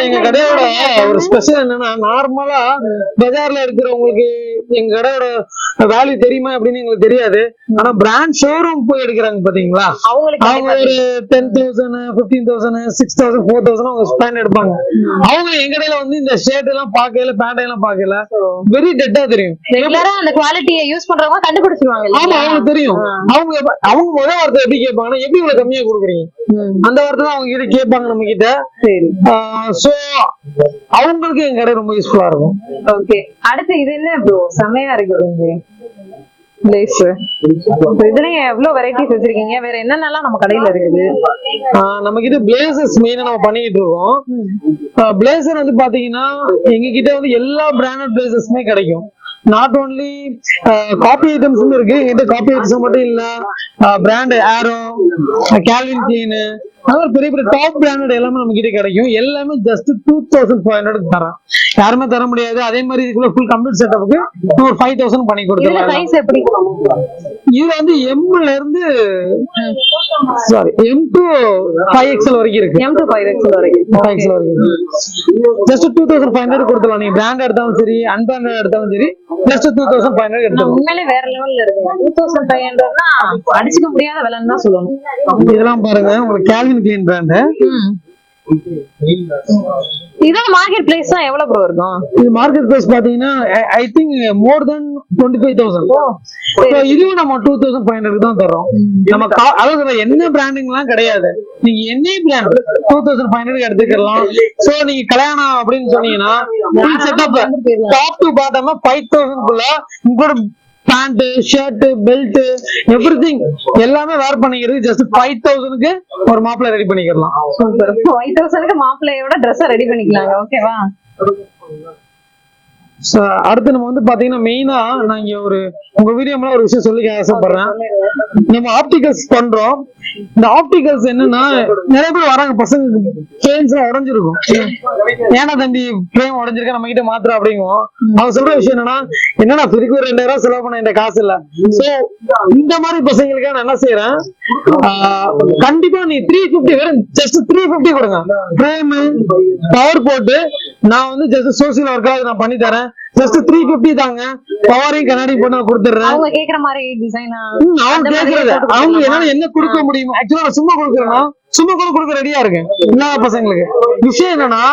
எங்க கடையோட ஒரு ஸ்பெஷல் என்னன்னா நார்மலா பஜார்ல இருக்கிறவங்களுக்கு எங்க கடையோட வேல்யூ தெரியுமா அப்படின்னு எங்களுக்கு தெரியாது. ஆனா பிராண்ட் ஷோரூம் போய் எடுக்கிறாங்க பாத்தீங்களா? அவங்களுக்கு அவங்க ஒரு ten thousand fifteen thousand six thousand four thousand அவங்க ஸ்பேண்ட் எடுப்பாங்க. அவங்க எங்க கடையில வந்து இந்த ஷர்ட் எல்லாம் பாக்கல பேண்ட் எல்லாம் பாக்கல வெரி டெட்டா தெரியும். ரெகுலரா அந்த குவாலிட்டியை யூஸ் பண்றவங்க கண்டுபிடிச்சிருவாங்க ஆமா? அவங்களுக்கு தெரியும். அவங்க அவங்க முதல் வார்த்தை எப்படி கேட்பாங்கன்னா எப்படி இவ்வளவு கம்மியா கொடுக்குறீங்க? அந்த வார்த்தை தான் அவங்க கிட்ட கேட்பாங்க நம்ம கிட்ட சோ அவங்களுக்கு எங்க கடை ரொம்ப யூஸ்ஃபுல்லா இருக்கும். ஓகே அடுத்து இது என்ன ப்ரோ செமையா இருக்கு லேஸ் இதுலயே எவ்வளவு வெரைட்டிஸ் வச்சிருக்கீங்க? வேற என்னென்னலாம் நம்ம கடையில இருக்குது? நம்ம கிட்ட பிளேசர்ஸ் மெயினா நம்ம பண்ணிட்டு இருக்கோம். பிளேசர் வந்து பாத்தீங்கன்னா எங்க கிட்ட வந்து எல்லா பிராண்டட் பிளேசர்ஸுமே கிடைக்கும். நாட் ஓன்லி காப்பி ஐட்டம்ஸும் இருக்கு. எங்கிட்ட காப்பி ஐட்டம்ஸ் மட்டும் இல்ல. பிராண்ட் ஆரோ கேல்வின் கிளீன் அது மாதிரி பெரிய பெரிய டாப் பிராண்டட் எல்லாமே நம்ம கிட்ட கிடைக்கும். எல்லாமே just two thousand five hundred தரேன். யாருமே தர முடியாது. அதே மாதிரி இதுக்குள்ள ஃபுல் கம்ப்ளீட் செட்டப்புக்கு ஒரு ஃபைவ் தௌசண்ட் பண்ணி எப்படி? இது வந்து எம்ல இருந்து sorry M to five XL வரைக்கும் இருக்கு. எம் டு ஃபைவ் எக்ஸல் வரைக்கும். ஃபைவ் எக்ஸ்எல் வரைக்கும். Just two thousand five hundred கொடுத்துலாம் நீங்க பிராண்ட் எடுத்தாலும் சரி அன்பிராண்டட் எடுத்தாலும் சரி just two thousand five hundred எடுத்துக்கலாம் உண்மையிலே வேற லெவல்ல இருக்கு டூ தௌசண்ட் ஃபைவ் ஹண்ட்ரட்னா அடிச்சுக்க முடியாத விலைன்னு தான் சொல்லணும். இதெல்லாம் பாருங்க உங்களுக்கு கேல்வின் கிளீன் பிராண்ட் இதோட மார்க்கெட் பிரைஸ் தான் எவ்வளவு ப்ரோ இருக்கும்? இது மார்க்கெட் பிரைஸ் பாத்தீங்கன்னா I think more than twenty five thousand இதுவும் நம்ம டூ தௌசண்ட் ஃபைவ் ஹண்ட்ரட் தான் தரோம் நம்ம கா- அதாவது என்ன பிராண்டிங் எல்லாம் கிடையாது. நீங்க என்ன brand two thousand five hundred எடுத்துக்கலாம் சோ நீங்க கல்யாணம் அப்படின்னு சொன்னீங்கன்னா டாப் டு பாட்டமா ஃபைவ் தௌசண்ட் குள்ள உங்களோட pant shirt belt every thing எல்லாமே வேர் பண்ணிக்கிறது. ஜஸ்ட் ஃபைவ் தௌசண்ட்க்கு ஒரு மாப்பிள்ளை ரெடி பண்ணிக்கலாம் ஃபைவ் தௌசண்ட்க்கு மாப்பிள்ளையோட ட்ரெஸ் ரெடி பண்ணிக்கலாங்க. ஓகேவா அடுத்து நம்ம வந்து பாத்தீங்கன்னா மெயினா நான் இங்க ஒரு உங்க வீடியோ ஒரு விஷயம் சொல்லி ஆசைப்படுறேன். நம்ம ஆப்டிகல்ஸ் பண்றோம். இந்த ஆப்டிகல்ஸ் என்னன்னா நிறைய பேர் வராங்க. பசங்க ஃப்ரேம்ஸ் எல்லாம் உடஞ்சிருக்கும். ஏன்னா தம்பி ஃப்ரேம் உடஞ்சிருக்க நம்ம கிட்ட மாத்திரம் அப்படிங்குவோம். அவன் சொல்ற விஷயம் என்னன்னா என்னன்னா இதுக்கு ஒரு ரெண்டாயிரம் செலவு பண்ண இந்த காசு இல்ல. சோ இந்த மாதிரி பசங்களுக்கு நான் என்ன செய்யறேன் கண்டிப்பா நீ த்ரீ பிப்டி வெறும் ஜஸ்ட் த்ரீ பிப்டி கொடுங்க. ஃப்ரேம் பவர் போட்டு நான் வந்து ஜஸ்ட் சோசியல் ஒர்க்காக நான் பண்ணி தரேன். ஜஸ்ட் த்ரீ பிப்டி தாங்க. பவரையும் கண்ணாடி போட்டு நான் கொடுத்துட்றேன். அவங்க கேக்குற மாதிரி டிசைனா அவங்க கேக்குறது. அவங்க என்னால என்ன கொடுக்க முடியும் ஆக்சுவலா சும்மா கொடுக்குறேன்னா சும்மா கூட கொடுக்க ரெடியா இருக்கேன். இல்லாத பசங்களுக்கு? விஷயம் என்னன்னா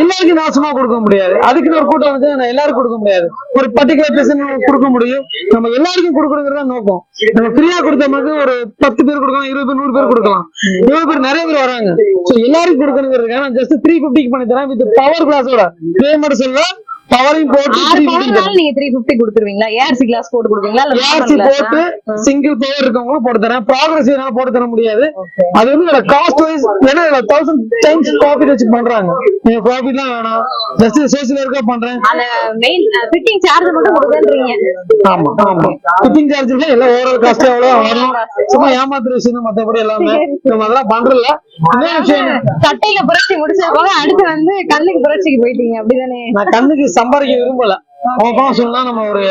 எல்லாருக்கும் நான் சும்மா கொடுக்க முடியாது. அதுக்குன்னு ஒரு கூட்டம் வந்து நான் எல்லாருக்கும் கொடுக்க முடியாது. ஒரு பர்டிகுலர் பர்சன் கொடுக்க முடியும். நம்ம எல்லாருக்கும் கொடுக்கணுங்கிறத நோக்கம். நம்ம ஃப்ரீயா கொடுத்த மாதிரி ஒரு பத்து பேர் கொடுக்கலாம் இருபது பேர் நூறு பேர் கொடுக்கலாம். இவ்வளவு பேர் நிறைய பேர் வராங்க. எல்லாருக்கும் கொடுக்கணுங்கிறதுக்காக நான் ஜஸ்ட் த்ரீ பிப்டிக்கு பண்ணி தரேன் வித் பவர் கிளாஸோட பேமெண்ட் சொல்ல பவரையும் போட்டு ஆறு 350 பவுன்னாலும் நீங்க த்ரீ பிப்டி கொடுத்துருவீங்களா? ஏஆர்சி கிளாஸ் போட்டு கொடுப்பீங்களா இல்ல ஏசி போட்டு சிங்கிள் பவர் இருக்கவங்களும் போட்டு தரேன். ப்ராக்ரஸ் என்னால போட்டு தர முடியாது. அது வந்து காஸ்ட் வைஸ் ஏன்னா தௌசண்ட் டைம்ஸ் ப்ராஃபிட் வச்சு பண்றாங்க. நீங்க ப்ராஃபிட்லாம் வேணாம். ஜஸ்ட் சோசியல் ஒர்க்கா பண்றேன். அந்த மெயின் ஃபிட்டிங் சார்ஜ் மட்டும் கொடுக்குறீங்க ஆமா ஆமா. ஃபிட்டிங் சார்ஜ் எல்லாம் ஓவரால் காஸ்ட் எவ்வளவு வரும்? சும்மா ஏமாத்துற விஷயம் மத்தபடி எல்லாமே நம்ம அதெல்லாம் பண்றல? சட்டையில புரட்சி முடிச்ச போக அடுத்து வந்து கண்ணுக்கு புரட்சிக்கு போயிட்டீங்க. அப்படிதானே? நான் கண்ணுக்கு சம்பாதிக்க விரும்பல. சொன்னா நம்ம ஒரு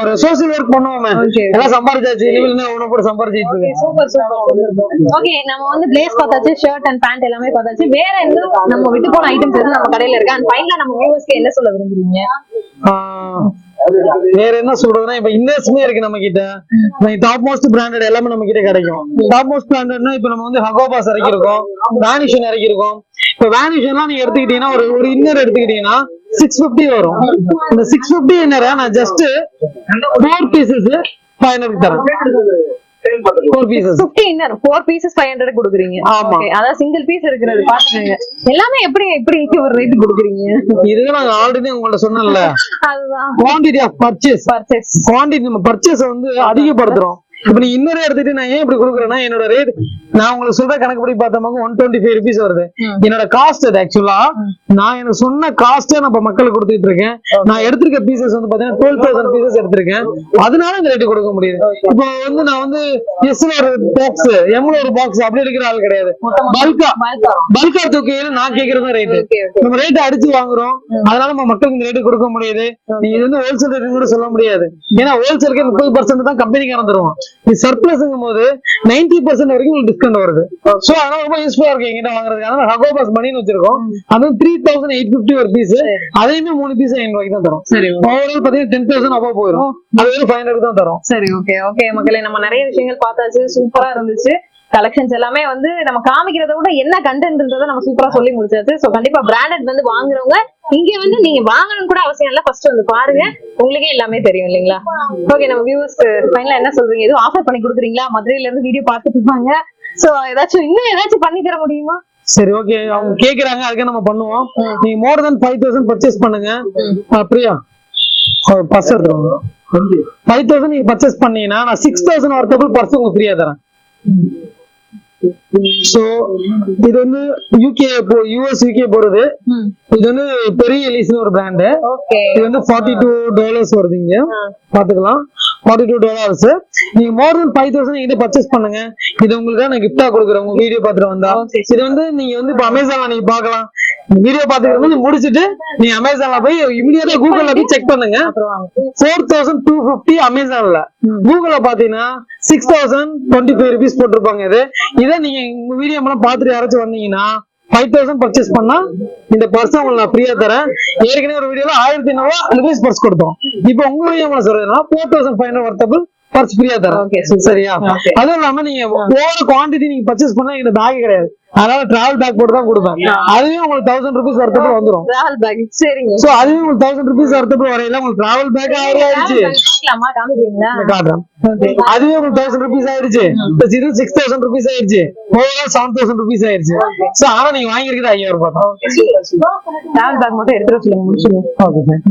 ஒரு சோசியல் ஒர்க் பண்ணுவோமே. எல்லாம் சம்பாதிச்சாச்சு. இனிமேல் என்ன உன கூட சம்பாதிச்சிட்டு இருக்கேன். சூப்பர் சூப்பர் ஓகே நம்ம வந்து பிளேஸ் பார்த்தாச்சு ஷர்ட் அண்ட் பேண்ட் எல்லாமே பார்த்தாச்சு. வேற எந்த நம்ம விட்டு போன ஐட்டம்ஸ் எதுவும் நம்ம கடையில இருக்கு? அண்ட் ஃபைனலா நம்ம வியூவர்ஸ்க்கு என்ன சொல்ல விரும்புறீங்க? வேற என்ன சொல்றதுன்னா இப்ப இன்னர்ஸ்மே இருக்கு நம்ம கிட்ட டாப் மோஸ்ட் பிராண்டட் எல்லாமே நம்ம கிட்ட கிடைக்கும். டாப் மோஸ்ட் பிராண்டட்னா இப்ப நம்ம வந்து ஹகோபாஸ் இறக்கிருக்கோம் வேனிஷன் இறக்கிருக்கோம் இப்ப வேனிஷன்லாம் நீங்க எடுத்துக்கிட்டீங்கன்னா ஒரு ஒரு இன்னர் எடுத்துக்கிட்டீங்கன்னா சிக்ஸ் பிப்டி வரும். இந்த சிக்ஸ் பிப்டி இன்னரை நான் just four pieces five hundred தரேன். Four pieces fifty inner four pieces five hundred கொடுக்குறீங்க? ஆமா. அதாவது சிங்கிள் பீஸ் இருக்கிறது பாத்துக்கோங்க. எல்லாமே எப்படி எப்படி ஒரு ரேட் கொடுக்குறீங்க? இதுக்கு நாங்க ஆல்ரெடி உங்கள்ட்ட சொன்னேன்ல. அதுதான். Quantity of purchase purchase quantity நம்ம பர்ச்சேஸ் வந்து அதிகப்படுத்துறோம். இப்ப நீ இன்னொரு எடுத்துட்டு நான் ஏன் இப்படி கொடுக்குறேன்னா என்னோட ரேட் நான் உங்களுக்கு சொல்ற கணக்குப்படி பார்த்தோம்னா ஒன் டுவெண்ட்டி ஃபைவ் ருபீஸ் வருது. என்னோட காஸ்ட் அது ஆக்சுவலா நான் எனக்கு சொன்ன காஸ்டே நான் இப்ப மக்களுக்கு கொடுத்துட்டு இருக்கேன். நான் எடுத்திருக்க பீசஸ் வந்து பாத்தீங்கன்னா டுவெல் தௌசண்ட் பீசஸ் எடுத்திருக்கேன். அதனால இந்த ரேட் கொடுக்க முடியுது. இப்போ வந்து நான் வந்து எஸ்ல ஒரு பாக்ஸ் எம்ல ஒரு பாக்ஸ் அப்படி எடுக்கிற ஆள் கிடையாது. பல்கா பல்கா தூக்கையில நான் கேக்குறது ரேட் ஓகே ஓகே. நம்ம ரேட் அடிச்சு வாங்குறோம். அதனால நம்ம மக்களுக்கு இந்த ரேட் கொடுக்க முடியுது. நீங்க இது வந்து ஹோல்சேல் ரேட் கூட சொல்ல முடியாது. ஏன்னா ஹோல்சேலுக்கு முப்பது பர்சன்ட் தான் கம்பெனிக்காரன் தருவான் இது சர்ப்ளஸ்ங்கும் போது நைன்டி பர்சன்ட் வரைக்கும் உங்களுக்கு டிஸ்கவுண்ட் வருது. சோ அதனால ரொம்ப யூஸ்ஃபுல்லா இருக்கு எங்கிட்ட வாங்குறதுக்கு. அதனால ஹகோபாஸ் மணின்னு வச்சிருக்கோம். அதுவும் த்ரீ தௌசண்ட் எயிட் பிப்டி ஒரு பீஸ் அதையுமே மூணு பீஸ் ஐநூறு ரூபாய்க்கு தான் தரும். சரி ஓவரால் பாத்தீங்கன்னா டென் தௌசண்ட் அப்போ போயிடும் அது ஃபைவ் ஹண்ட்ரட் தான் தரும். சரி ஓகே ஓகே மக்களே நம்ம நிறைய விஷயங்கள் பார்த்தாச்சு. சூப்பரா இருந்துச்சு. கலெக்ஷன்ஸ் எல்லாமே வந்து நம்ம காமிக்கிறத விட என்ன கண்டென்ட்ன்றத நம்ம சூப்பரா சொல்லி முடிச்சாச்சு. சோ கண்டிப்பா பிராண்டட் வந்து வாங்குறவங்க இங்க வந்து நீங்க வாங்கணும் கூட அவசியம் இல்ல. ஃபர்ஸ்ட் வந்து பாருங்க. உங்களுக்கே எல்லாமே தெரியும் இல்லைங்களா? ஓகே நம்ம வியூவர்ஸ் ஃபைனலா என்ன சொல்றீங்க? எதுவும் ஆஃபர் பண்ணி கொடுக்குறீங்களா? மதுரையில இருந்து வீடியோ பார்த்துட்டு இருப்பாங்க. சோ ஏதாச்சும் இன்னும் ஏதாச்சும் பண்ணி தர முடியுமா? சரி ஓகே அவங்க கேக்குறாங்க. அதுக்கு நம்ம பண்ணுவோம். நீங்க more than five thousand purchase பண்ணுங்க. பிரியா? பர்ஸ் எடுத்துருவாங்க ஃபைவ் தௌசண்ட் நீங்க பர்ச்சேஸ் பண்ணீங்கன்னா நான் சிக்ஸ் தௌசண்ட் ஒர்த்தபிள் பர்ஸ் உங்களுக்கு ஃப்ரீயா தரேன். சோ இது வந்து யூகே யூஎஸ் யூகே போறது. இது வந்து பெரிய எலிஸ்னு ஒரு பிராண்டு இது வந்து ஃபார்ட்டி டூ டாலர்ஸ் வருது இங்க. பாத்துக்கலாம் ஃபார்ட்டி டூ டாலர்ஸ் நீங்க மோர் தென் ஃபைவ் தௌசண்ட் கிட்ட பர்ச்சேஸ் பண்ணுங்க. இது உங்களுக்கு நான் கிஃப்டா கொடுக்குறேன். உங்க வீடியோ பாத்துட்டு வந்தா. இது வந்து நீங்க வந்து இப்ப அமேசான்ல நீங்க பாக்கலாம் வீடியோ பாத்துக்கிறது முடிச்சிட்டு நீங்க அமேசான்ல போய் இமீடியட்டா கூகுள்ல போய் செக் பண்ணுங்க. ஃபோர் தௌசண்ட் டூ பிப்டி அமேசான்ல கூகுள்ல பாத்தீங்கன்னா six thousand twenty five rupees போட்டிருப்பாங்க இது. இதை நீங்க உங்க வீடியோ எல்லாம் பாத்துட்டு யாராச்சும் வந்தீங்கன்னா ஃபைவ் தௌசண்ட் பர்ச்சேஸ் பண்ணா இந்த பர்ஸ் உங்களுக்கு நான் ஃப்ரீயா தரேன். ஏற்கனவே ஒரு வீடியோல ஆயிரத்தி ஐநூறு ரூபா ருபீஸ் பர்ஸ் கொடுத்தோம். இப்போ உங்க வீடியோ சொல்றதுன்னா four thousand five hundred worthable purse ஃப்ரீயா தரேன் சரியா. அதுவும் இல்லாம நீங்க ஓவர் குவாண்டிட்டி நீங்க பர்ச்சேஸ் பண்ணா எங்க பேக் கிடையாது. அதனால டிராவல் பேக் போட்டு தான் கொடுப்பேன் அதுவே உங்களுக்கு தௌசண்ட் ருபீஸ் வர்த்தபிள் வந்துரும். Travel bag. சரிங்க. சோ அதுவே உங்களுக்கு தௌசண்ட் ருபீஸ் வர்த்தபிள் வரையில உங்களுக்கு டிராவல் பேக் ஆயிடுச்சு. காட்டுறேன். அதுவே உங்களுக்கு தௌசண்ட் ருபீஸ் Plus இது சிக்ஸ் தௌசண்ட் ருபீஸ் ஆயிருச்சு ஓவரால் செவன் தௌசண்ட் ருபீஸ் ஆயிருச்சு சோ ஆனா நீங்க வாங்கிருக்கிறது ஐயாயிரம் ரூபாய் டிராவல் பேக் மட்டும் எடுத்துட்டு சொல்லுங்க. ஓகே சார்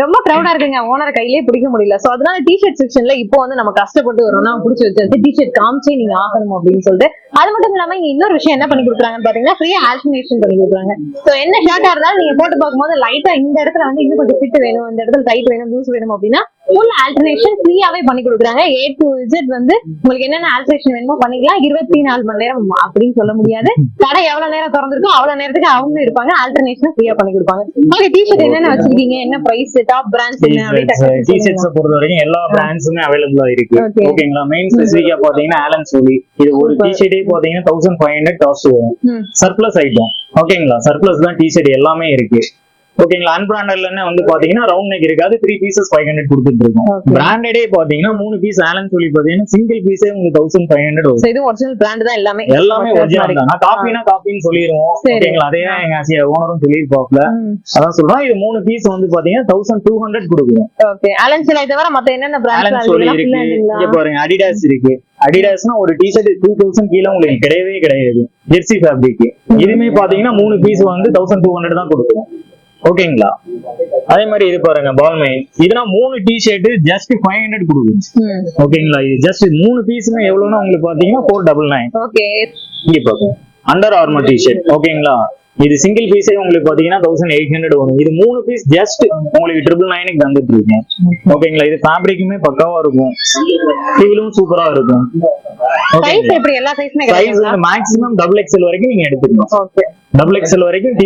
ரொம்ப ப்ரௌடா இருக்குங்க. ஓனர் கையிலேயே பிடிக்க முடியல. சோ அதனால டிஷர்ட் செக்ஷன்ல இப்போ வந்து நம்ம கஷ்டப்பட்டு வரோம்னா பிடிச்சி வச்சிருந்து டிஷர்ட் காமிச்சே நீங்க ஆகணும் அப்படின்னு சொல்லிட்டு. அது மட்டும் இல்லாம இங்க இன்னொரு விஷயம் என்ன பண்ணி கொடுக்குறாங்கன்னு பாத்தீங்கன்னா ஃப்ரீயா ஆல்டர்னேஷன் பண்ணி கொடுக்குறாங்க. சோ என்ன ஷர்ட்டா இருந்தாலும் நீங்க போட்டு பார்க்கும்போது லைட்டா இந்த இடத்துல வந்து இன்னும் கொஞ்சம் ஃபிட் வேணும் இந்த இடத்துல டைட் வேணும் லூஸ் வேணும் அப்படின்னா ஃபுல் ஆல்டர்னேஷன் ஃப்ரீயாவே பண்ணி கொடுக்குறாங்க. ஏ டு இசட் வந்து உங்களுக்கு என்னென்ன ஆல்டர்னேஷன் வேணுமோ பண்ணிக்கலாம். இருபத்தி நாலு மணி நேரம் அப்படின்னு சொல்ல முடியாது. கடை எவ்வளவு நேரம் திறந்திருக்கோ அவ்வளவு நேரத்துக்கு அவங்க இருப்பாங்க. ஆல்டர்னேஷன் ஃப்ரீயா பண்ணி கொடுப்பாங்க. ஓகே டிஷர்ட் என்னென்ன வச்சிருக்கீங்க? என்ன பிரைஸ் டாப் பிராண்ட்ஸ் என்ன அப்படி டக்குனு டி சொல்லுங்க. ஷர்ட்ஸ் பொறுத்த வரைக்கும் எல்லா பிராண்ட்ஸுமே அவைலபிளா இருக்கு. ஓகேங்களா மெயின் ஸ்பெசிஃபிக்கா பாத்தீங்கன்னா ஆலன் சோலி இது ஒரு டி ஷர்ட்டே பாத்தீங்கன்னா தௌசண்ட் ஃபைவ் ஹண்ட்ரட் காஸ்ட் வரும். சர்ப்ளஸ் ஐட்டம் ஓகேங்களா சர்ப்ளஸ் தான் டி ஷர்ட் எல்லாமே இருக்கு. ஓகேங்களா? அன்பிராண்டட்ல வந்து பாத்தீங்கன்னா ரவுண்ட் நெக் இருக்காது. த்ரீ பீசஸ் ஃபைவ் ஹண்ட்ரட் கொடுத்துட்டு இருக்கோம். பிராண்டடே பாத்தீங்கன்னா மூணு பீஸ் ஆலன் சொல்லி பாத்தீங்கன்னா சிங்கிள் பீஸே உங்களுக்கு தௌசண்ட் ஃபைவ் ஹண்ட்ரட் வரும். இது ஒரிஜினல் பிராண்ட் தான் எல்லாமே. எல்லாமே ஒரிஜினல் தான். நான் காப்பினா காப்பின்னு சொல்லிடுவோம். ஓகேங்களா? அதே தான் எங்க ஆசியா ஓனரும் சொல்லியிருப்பாப்ல. அதான் சொல்றோம் இது மூணு பீஸ் வந்து பாத்தீங்கன்னா தௌசண்ட் டூ ஹண்ட்ரட் கொடுக்குறோம். ஓகே அலன் சிலை தவிர மத்த என்னென்ன ஆலன் பிராண்ட்ஸ் சோலி இருக்கு. இங்க பாருங்க அடிடாஸ் இருக்கு. அடிடாஸ்னா ஒரு டிஷர்ட் டூ தௌசண்ட் கீழே உங்களுக்கு கிடையவே கிடையாது. ஜெர்சி ஃபேப்ரிக் இதுமே பாத்தீங்கன்னா மூணு பீஸ் வந்து தௌசண்ட் டூ ஹண்ட்ரட் தான் கொடுக்கும் ஓகேங்களா? அதே மாதிரி இது பாருங்க பால்மை. இதுனா மூணு T shirt just five hundred கொடுக்குது ஓகேங்களா? இது ஜஸ்ட் மூணு பீஸ்னா எவ்வளவுன்னா உங்களுக்கு பாத்தீங்கன்னா ஃபோர் டபுள் நைன் ஓகே. இங்க பாருங்க. அண்டர் ஆர்மர் டி ஷர்ட் ஓகேங்களா? இது சிங்கிள் பீஸே உங்களுக்கு பாத்தீங்கன்னா தௌசண்ட் எயிட் ஹண்ட்ரட் வரும். இது மூணு பீஸ் ஜஸ்ட் உங்களுக்கு ட்ரிபிள் நைனுக்கு தந்துட்டு இருக்கேன் ஓகேங்களா? இது ஃபேப்ரிக்குமே பக்காவா இருக்கும். ஃபீலும் சூப்பரா இருக்கும். சைஸ் மேக்ஸிமம் டபுள் எக்ஸ்எல் வரைக்கும் நீங்க எடுத்துக்கணும். டபுள் எக்ஸ்எல் வரைக்கும்